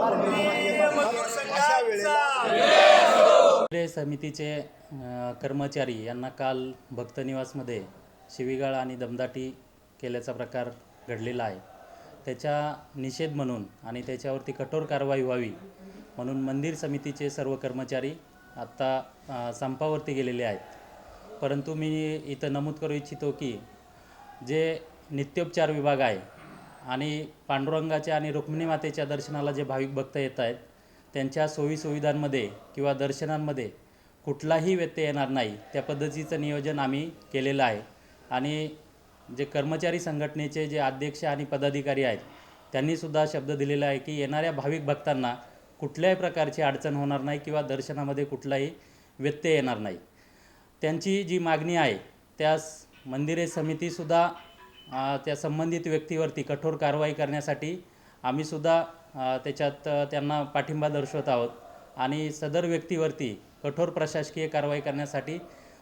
आपण बघू संघाचा. समितीचे कर्मचारी यांना काल भक्तनिवासमध्ये शिवीगाळ आणि दमदाटी केल्याचा प्रकार घडलेला आहे. त्याच्या निषेध म्हणून आणि त्याच्यावरती कठोर कारवाई व्हावी म्हणून मंदिर समितीचे सर्व कर्मचारी आत्ता संपावरती गेलेले आहेत. परंतु मी इथं नमूद करू इच्छितो की जे नित्योपचार विभाग आहे आणि पांडुरंगाच्या आणि रुक्मिणी मातेच्या दर्शनाला जे भाविक भक्त येत आहेत त्यांच्या सोयीसुविधांमध्ये किंवा दर्शनांमध्ये कुठलाही व्यत्यय येणार नाही त्या पद्धतीचं नियोजन आम्ही केलेलं आहे. आणि जे कर्मचारी संघटनेचे जे अध्यक्ष आणि पदाधिकारी आहेत त्यांनीसुद्धा शब्द दिलेला आहे की येणाऱ्या भाविक भक्तांना कुठल्याही प्रकारची अडचण होणार नाही किंवा दर्शनामध्ये कुठलाही व्यत्यय येणार नाही. त्यांची जी मागणी आहे त्यास मंदिरे समितीसुद्धा त्या संबंधित व्यक्तीवरती कठोर कारवाई करण्यासाठी आम्हीसुद्धा त्याच्यात त्यांना पाठिंबा दर्शवत आहोत आणि सदर व्यक्तीवरती कठोर प्रशासकीय कारवाई करण्यासाठी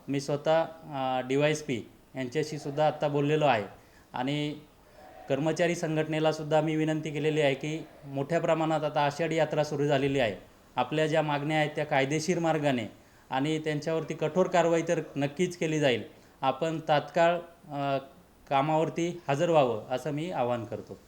मी स्वतः डी वाय एस पी यांच्याशी सुद्धा आत्ता बोललेलो आहे. आणि कर्मचारी संघटनेलासुद्धा मी विनंती केलेली आहे की मोठ्या प्रमाणात आता आषाढी यात्रा सुरू झालेली आहे. आपल्या ज्या मागण्या आहेत त्या कायदेशीर मार्गाने आणि त्यांच्यावरती कठोर कारवाई तर नक्कीच केली जाईल. आपण तात्काळ कामावरती हजर व्हावं असं मी आवाहन करतो.